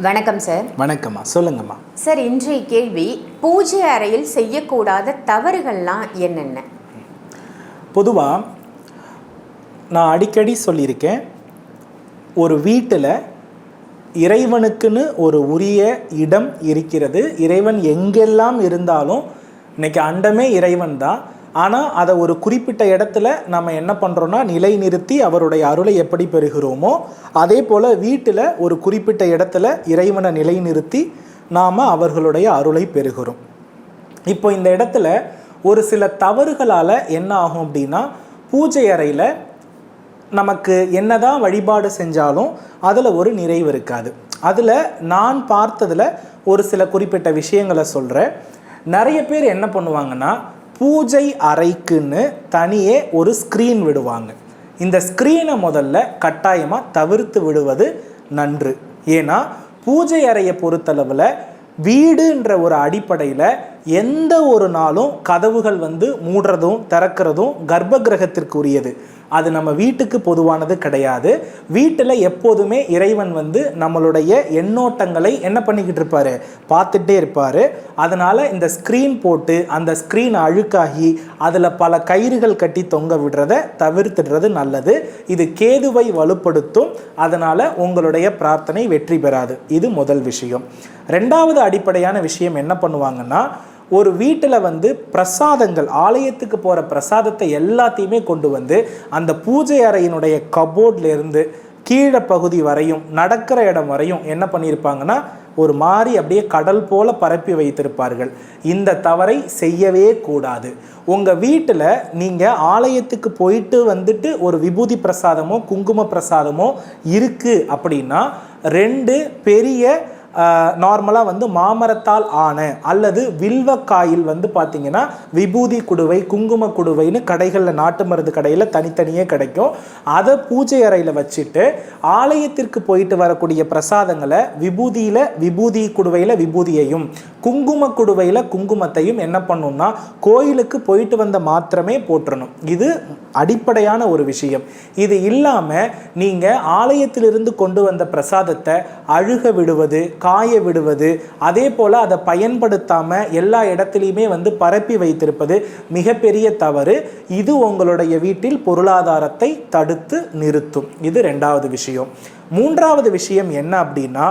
வணக்கம் சார் வணக்கம்மா. சொல்லுங்கம்மா. சார் இன்றைய கேள்வி பூஜை அறையில் செய்யக்கூடாத தவறுகள்லாம் என்னென்ன? பொதுவாக நான் அடிக்கடி சொல்லியிருக்கேன் ஒரு வீட்டில் இறைவனுக்குன்னு ஒரு உரிய இடம் இருக்கிறது. இறைவன் எங்கெல்லாம் இருந்தாலும் இன்னைக்கு அண்டமே இறைவன் தான். ஆனால் அதை ஒரு குறிப்பிட்ட இடத்துல நம்ம என்ன பண்ணுறோன்னா நிலை நிறுத்தி அவருடைய அருளை எப்படி பெறுகிறோமோ அதே போல் வீட்டில் ஒரு குறிப்பிட்ட இடத்துல இறைவனை நிலை நிறுத்தி நாம் அவர்களுடைய அருளை பெறுகிறோம். இப்போ இந்த இடத்துல ஒரு சில தவறுகளால் என்ன ஆகும் அப்படின்னா பூஜை அறையில் நமக்கு என்னதான் வழிபாடு செஞ்சாலும் அதில் ஒரு நிறைவு இருக்காது. அதில் நான் பார்த்ததில் ஒரு சில குறிப்பிட்ட விஷயங்களை சொல்கிறேன் நிறைய பேர் என்ன பண்ணுவாங்கன்னா பூஜை அறைக்குன்னு தனியே ஒரு ஸ்க்ரீன் விடுவாங்க. இந்த ஸ்க்ரீனை முதல்ல கட்டாயமாக தவிர்த்து விடுவது நன்று. ஏன்னா பூஜை அறையை பொறுத்தளவில் வீடுன்ற ஒரு அடிப்படையில் எந்த ஒரு நாளும் கதவுகள் வந்து மூடுறதும் திறக்கிறதும் கர்ப்ப கிரகத்திற்கு உரியது அது நம்ம வீட்டுக்கு பொதுவானது கிடையாது. வீட்டில் எப்போதுமே இறைவன் வந்து நம்மளுடைய எண்ணோட்டங்களை என்ன பண்ணிக்கிட்டு இருப்பாரு? பார்த்துட்டே இருப்பார். அதனால் இந்த ஸ்க்ரீன் போட்டு அந்த ஸ்க்ரீன் அழுக்காகி அதில் பல கயிறுகள் கட்டி தொங்க விடுறத தவிர்த்துடுறது நல்லது. இது கேதுவை வலுப்படுத்தும். அதனால் உங்களுடைய பிரார்த்தனை வெற்றி பெறாது. இது முதல் விஷயம். ரெண்டாவது அடிப்படையான விஷயம் என்ன பண்ணுவாங்கன்னா ஒரு வீட்டில் வந்து பிரசாதங்கள் ஆலயத்துக்கு போகிற பிரசாதத்தை எல்லாத்தையுமே கொண்டு வந்து அந்த பூஜை அறையினுடைய கபோர்ட்லேருந்து கீழே பகுதி வரையும் நடக்கிற இடம் வரையும் என்ன பண்ணியிருப்பாங்கன்னா ஒரு மாதிரி அப்படியே கடல் போல பரப்பி வைத்திருப்பார்கள். இந்த தவறை செய்யவே கூடாது. உங்கள் வீட்டில் நீங்கள் ஆலயத்துக்கு போயிட்டு வந்துட்டு ஒரு விபூதி பிரசாதமோ குங்கும பிரசாதமோ இருக்குது அப்படின்னா ரெண்டு பெரிய நார்மலாக வந்து மாமரத்தால் ஆன அல்லது வில்வக்காயில் வந்து பார்த்தீங்கன்னா விபூதி குடுவை குங்கும குடுவைன்னு கடைகளில் நாட்டு மருந்து கடையில் தனித்தனியே கிடைக்கும். அதை பூஜை அறையில் வச்சுட்டு ஆலயத்திற்கு போயிட்டு வரக்கூடிய பிரசாதங்களை விபூதியில் விபூதி குடுவையில் விபூதியையும் குங்கும குடுவையில் குங்குமத்தையும் என்ன பண்ணணும்னா கோயிலுக்கு போயிட்டு வந்த மாத்திரமே போட்டுறணும் இது அடிப்படையான ஒரு விஷயம். இது இல்லாமல் நீங்கள் ஆலயத்திலிருந்து கொண்டு வந்த பிரசாதத்தை அழுக விடுவது காய விடுவது அதே போல் அதை பயன்படுத்தாமல் எல்லா இடத்துலையுமே வந்து பரப்பி வைத்திருப்பது மிகப்பெரிய தவறு. இது உங்களுடைய வீட்டில் பொருளாதாரத்தை தடுத்து நிறுத்தும். இது ரெண்டாவது விஷயம். மூன்றாவது விஷயம் என்ன அப்படின்னா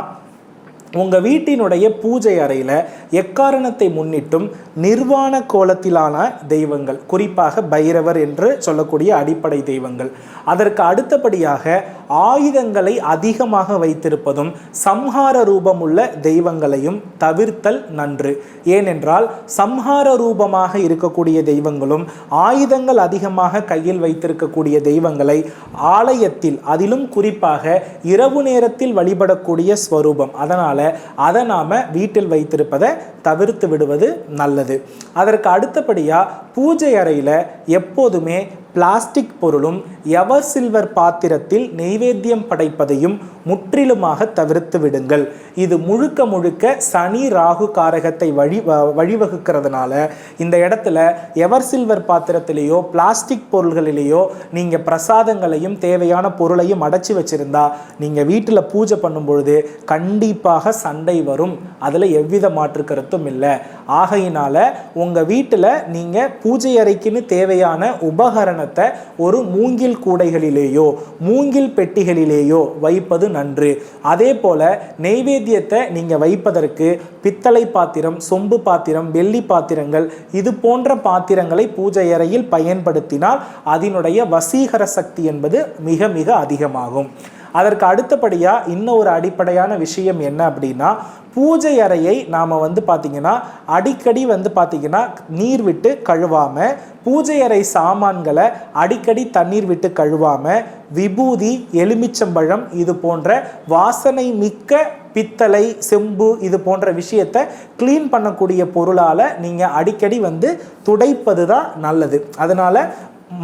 உங்கள் வீட்டினுடைய பூஜை அறையில் எக்காரணத்தை முன்னிட்டும் நிர்வாண கோலத்திலான தெய்வங்கள் குறிப்பாக பைரவர் என்று சொல்லக்கூடிய அடிப்படை தெய்வங்கள். அதற்கு அடுத்தபடியாக ஆயுதங்களை அதிகமாக வைத்திருப்பதும் சம்ஹார ரூபமுள்ள தெய்வங்களையும் தவிர்த்தல் நன்று. ஏனென்றால் சம்ஹார ரூபமாக இருக்கக்கூடிய தெய்வங்களும் ஆயுதங்கள் அதிகமாக கையில் வைத்திருக்கக்கூடிய தெய்வங்களை ஆலயத்தில் அதிலும் குறிப்பாக இரவு நேரத்தில் வழிபடக்கூடிய ஸ்வரூபம். அதனால் அதை நாம் வீட்டில் வைத்திருப்பதை தவிர்த்து விடுவது நல்லது. அதற்கு அடுத்தபடியாக பூஜை அறையில் எப்போதுமே பிளாஸ்டிக் பொருளும் எவர் சில்வர் பாத்திரத்தில் நெய்வேத்தியம் படைப்பதையும் முற்றிலுமாக தவிர்த்து விடுங்கள். இது முழுக்க முழுக்க சனி ராகு காரகத்தை வழி வழிவகுக்கிறதுனால இந்த இடத்துல எவர் சில்வர் பாத்திரத்திலேயோ பிளாஸ்டிக் பொருள்களிலேயோ நீங்கள் பிரசாதங்களையும் தேவையான பொருளையும் அடைச்சி வச்சிருந்தா நீங்கள் வீட்டில் பூஜை பண்ணும்பொழுது கண்டிப்பாக சண்டை வரும். அதில் எவ்வித மாற்று கருத்தும் இல்லை. ஆகையினால உங்கள் வீட்டில் நீங்கள் பூஜை அறைக்குன்னு தேவையான உபகரணத்தை ஒரு மூங்கில் கூடைகளிலேயோ மூங்கில் பெட்டிகளிலேயோ வைப்பது நன்று. அதே போல நெய்வேத்தியத்தை நீங்கள் வைப்பதற்கு பித்தளை பாத்திரம் சொம்பு பாத்திரம் வெள்ளி பாத்திரங்கள் இது போன்ற பாத்திரங்களை பூஜை அறையில் பயன்படுத்தினால் அதனுடைய வசீகர சக்தி என்பது மிக மிக அதிகமாகும். அதற்கு அடுத்தபடியாக இன்னும் ஒரு அடிப்படையான விஷயம் என்ன அப்படின்னா பூஜை அறையை நாம் வந்து பார்த்திங்கன்னா அடிக்கடி வந்து பார்த்திங்கன்னா நீர் விட்டு கழுவாமல் பூஜை அறை சாமான்களை அடிக்கடி தண்ணீர் விட்டு கழுவாமல் விபூதி எலுமிச்சம்பழம் இது போன்ற வாசனை மிக்க பித்தளை செம்பு இது போன்ற விஷயத்தை க்ளீன் பண்ணக்கூடிய பொருளால் நீங்கள் அடிக்கடி வந்து துடைப்பது தான் நல்லது. அதனால்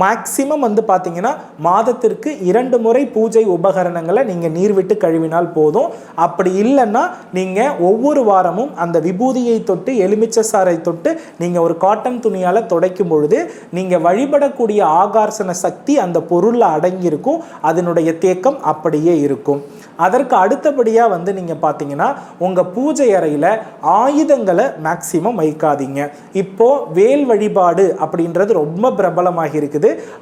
மேக்சிமம் வந்து பார்த்தீங்கன்னா மாதத்திற்கு இரண்டு முறை பூஜை உபகரணங்களை நீங்கள் நீர் விட்டு கழுவினால் போதும். அப்படி இல்லைன்னா நீங்கள் ஒவ்வொரு வாரமும் அந்த விபூதியை தொட்டு எலுமிச்சை சாறை தொட்டு நீங்கள் ஒரு காட்டன் துணியால் துடைக்கும் பொழுது நீங்கள் வழிபடக்கூடிய ஆகார்சன சக்தி அந்த பொருளில் அடங்கியிருக்கும். அதனுடைய தேக்கம் அப்படியே இருக்கும். அதற்கு அடுத்தபடியாக வந்து நீங்கள் பார்த்தீங்கன்னா உங்கள் பூஜை அறையில் ஆயுதங்களை மேக்சிமம் வைக்காதீங்க. இப்போது வேல் வழிபாடு அப்படின்றது ரொம்ப பிரபலமாகி இருக்குது.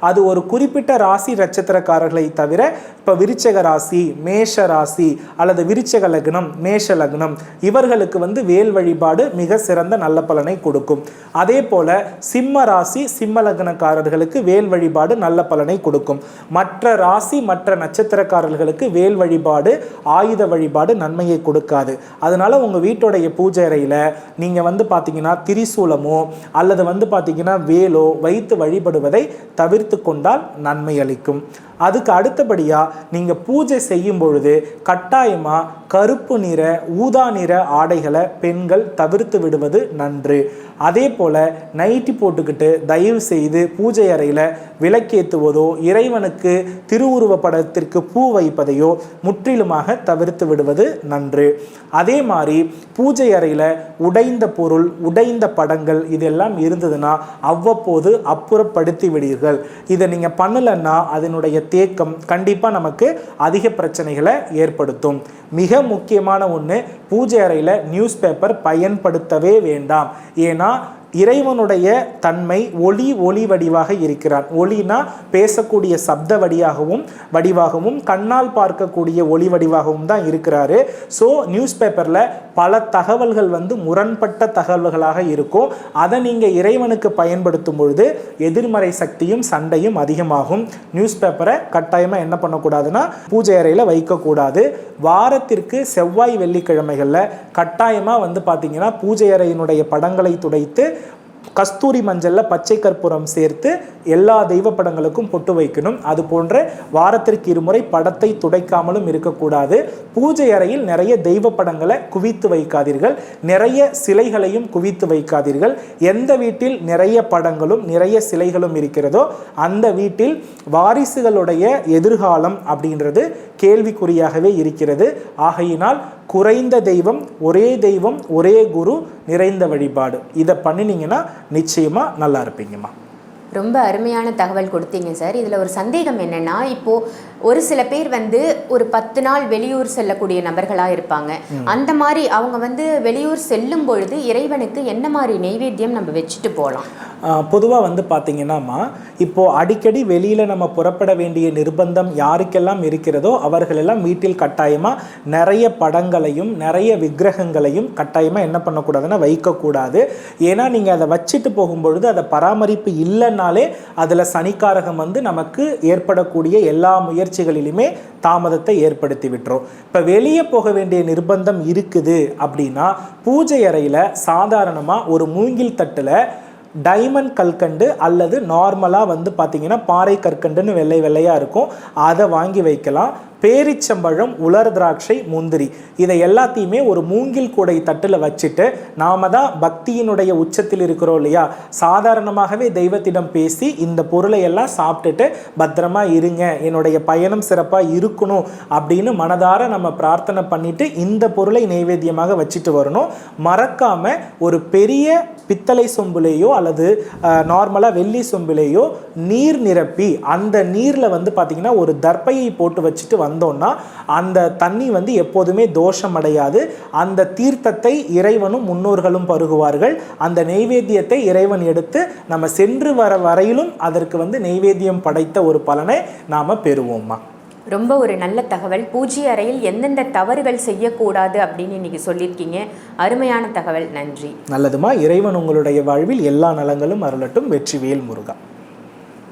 அது ஒரு குறிப்பிட்ட ராசி நட்சத்திரக்காரர்களை தவிர இப்போ விருச்சக ராசி மேஷ ராசி அல்லது விருச்சக லக்னம் மேஷ லக்னம் இவர்களுக்கு வந்து வேல் வழிபாடு மிக சிறந்த நல்ல பலனை கொடுக்கும். அதே போல சிம்ம ராசி சிம்ம லக்னக்காரர்களுக்கு வேல் வழிபாடு நல்ல பலனை கொடுக்கும். மற்ற ராசி மற்ற நட்சத்திரக்காரர்களுக்கு வேல் வழிபாடு ஆயுத வழிபாடு நன்மையை கொடுக்காது. அதனால உங்கள் வீட்டுடைய பூஜை அறையில் நீங்கள் வந்து பார்த்தீங்கன்னா திரிசூலமோ அல்லது வந்து பார்த்தீங்கன்னா வேலோ வைத்து வழிபடுவதை தவிர்த்து கொண்டால் நன்மை அளிக்கும். அதுக்கு அடுத்தபடியா நீங்க பூஜை செய்யும் பொழுது கட்டாயமா கருப்பு நிற ஊதா நிற ஆடைகளை பெண்கள் தவிர்த்து விடுவது நன்று. அதே போல் நைட்டி போட்டுக்கிட்டு தயவு செய்து பூஜை அறையில் விளக்கேற்றுவதோ இறைவனுக்கு திருவுருவ படத்திற்கு பூ வைப்பதையோ முற்றிலுமாக தவிர்த்து விடுவது நன்று. அதே மாதிரி பூஜை அறையில் உடைந்த பொருள் உடைந்த படங்கள் இதெல்லாம் இருந்ததுன்னா அவ்வப்போது அப்புறப்படுத்தி விடுவீர்கள். இதை நீங்கள் பண்ணலைன்னா அதனுடைய தேக்கம் கண்டிப்பாக நமக்கு அதிக பிரச்சனைகளை ஏற்படுத்தும். மிக முக்கியமான ஒன்று பூஜை அறையில் நியூஸ் பேப்பர் பயன்படுத்தவே வேண்டாம். ஏன்னா 하나 இறைவனுடைய தன்மை ஒளி ஒளி வடிவாக இருக்கிறான். ஒளினா பேசக்கூடிய சப்த வடியாகவும் வடிவாகவும் கண்ணால் பார்க்கக்கூடிய ஒளி வடிவாகவும் தான் இருக்கிறாரு. ஸோ நியூஸ் பேப்பரில் பல தகவல்கள் வந்து முரண்பட்ட தகவல்களாக இருக்கும். அதை நீங்கள் இறைவனுக்கு பயன்படுத்தும் பொழுது எதிர்மறை சக்தியும் சண்டையும் அதிகமாகும். நியூஸ் பேப்பரை கட்டாயமாக என்ன பண்ணக்கூடாதுன்னா பூஜை அறையில் வைக்கக்கூடாது. வாரத்திற்கு செவ்வாய் வெள்ளிக்கிழமைகளில் கட்டாயமாக வந்து பார்த்தீங்கன்னா பூஜை அறையினுடைய படங்களை துடைத்து கஸ்தூரி மஞ்சளில் பச்சை கற்பூரம் சேர்த்து எல்லா தெய்வ படங்களுக்கும் பொட்டு வைக்கணும். அது போன்ற வாரத்திற்கு இருமுறை படத்தை துடைக்காமலும் இருக்கக்கூடாது. பூஜை அறையில் நிறைய தெய்வ படங்களை குவித்து வைக்காதீர்கள். நிறைய சிலைகளையும் குவித்து வைக்காதீர்கள். எந்த வீட்டில் நிறைய படங்களும் நிறைய சிலைகளும் இருக்கிறதோ அந்த வீட்டில் வாரிசுகளுடைய எதிர்காலம் அப்படின்றது கேள்விக்குறியாகவே இருக்கிறது. ஆகையினால் குறைந்த தெய்வம் ஒரே தெய்வம் ஒரே குரு நிறைந்த வழிபாடு. இதை பண்ணினீங்கன்னா நிச்சயமாக நல்லா இருப்பீங்கம்மா. ரொம்ப அருமையான தகவல் கொடுத்தீங்க சார். இதில் ஒரு சந்தேகம் என்னென்னா இப்போது ஒரு சில பேர் வந்து ஒரு பத்து நாள் வெளியூர் செல்லக்கூடிய நபர்களாக இருப்பாங்க. அந்த மாதிரி அவங்க வந்து வெளியூர் செல்லும் பொழுது இறைவனுக்கு என்ன மாதிரி நெய்வேத்தியம் நம்ம வச்சுட்டு போகலாம் பொதுவாக வந்து பார்த்தீங்கன்னாம்மா இப்போது அடிக்கடி வெளியில் நம்ம புறப்பட வேண்டிய நிர்பந்தம் யாருக்கெல்லாம் இருக்கிறதோ அவர்களெல்லாம் வீட்டில் கட்டாயமாக நிறைய படங்களையும் நிறைய விக்கிரகங்களையும் கட்டாயமாக என்ன பண்ணக்கூடாதுன்னா வைக்கக்கூடாது. ஏன்னா நீங்கள் அதை வச்சுட்டு போகும்பொழுது அதை பராமரிப்பு இல்லைன்னாலே அதில் சனிக்காரகம் வந்து நமக்கு ஏற்படக்கூடிய எல்லா முயற்சிகளிலுமே தாமதத்தை ஏற்படுத்தி விட்டுரும் இப்போ வெளியே போக வேண்டிய நிர்பந்தம் இருக்குது அப்படின்னா பூஜை அறையில் சாதாரணமாக ஒரு மூங்கில் தட்டில் டைமண்ட் கல்கண்டு அல்லது நார்மலாக வந்து பார்த்திங்கன்னா பாறை கற்கண்டுன்னு வெள்ளை வெள்ளையாக இருக்கும். அதை வாங்கி வைக்கலாம். பேரிச்சம்பழம் உலர் திராட்சை முந்திரி. இதை எல்லாத்தையுமே ஒரு மூங்கில் கூடை தட்டில் வச்சுட்டு நாம தான் பக்தியினுடைய உச்சத்தில் இருக்கிறோம் இல்லையா? சாதாரணமாகவே தெய்வத்திடம் பேசி இந்த பொருளை எல்லாம் சாப்பிட்டுட்டு பத்திரமா இருங்க என்னுடைய பயணம் சிறப்பாக இருக்கணும் அப்படின்னு மனதார நம்ம பிரார்த்தனை பண்ணிட்டு இந்த பொருளை நைவேத்தியமாக வச்சுட்டு வரணும். மறக்காம ஒரு பெரிய பித்தளை சொம்புலேயோ அல்லது நார்மலாக வெள்ளி சொம்புலேயோ நீர் நிரப்பி அந்த நீரில் வந்து பார்த்திங்கன்னா ஒரு தர்ப்பையை போட்டு வச்சுட்டு வந்தோம்னா அந்த தண்ணி வந்து எப்போதுமே தோஷம் அடையாது அந்த தீர்த்தத்தை இறைவனும் முன்னோர்களும் பருகுவார்கள். அந்த நெய்வேத்தியத்தை இறைவன் எடுத்து நம்ம சென்று வர வரையிலும் அதற்கு வந்து நெய்வேத்தியம் படைத்த ஒரு பலனை நாம் பெறுவோம்மா. ரொம்ப ஒரு நல்ல தகவல். பூஜை அறையில் எந்தெந்த தவறுகள் செய்யக்கூடாது அப்படின்னு இன்னைக்கு சொல்லியிருக்கீங்க. அருமையான தகவல். நன்றி. நல்லதுமா. இறைவன் உங்களுடைய வாழ்வில் எல்லா நலங்களும் அருளட்டும். வெற்றிவேல் முருகா.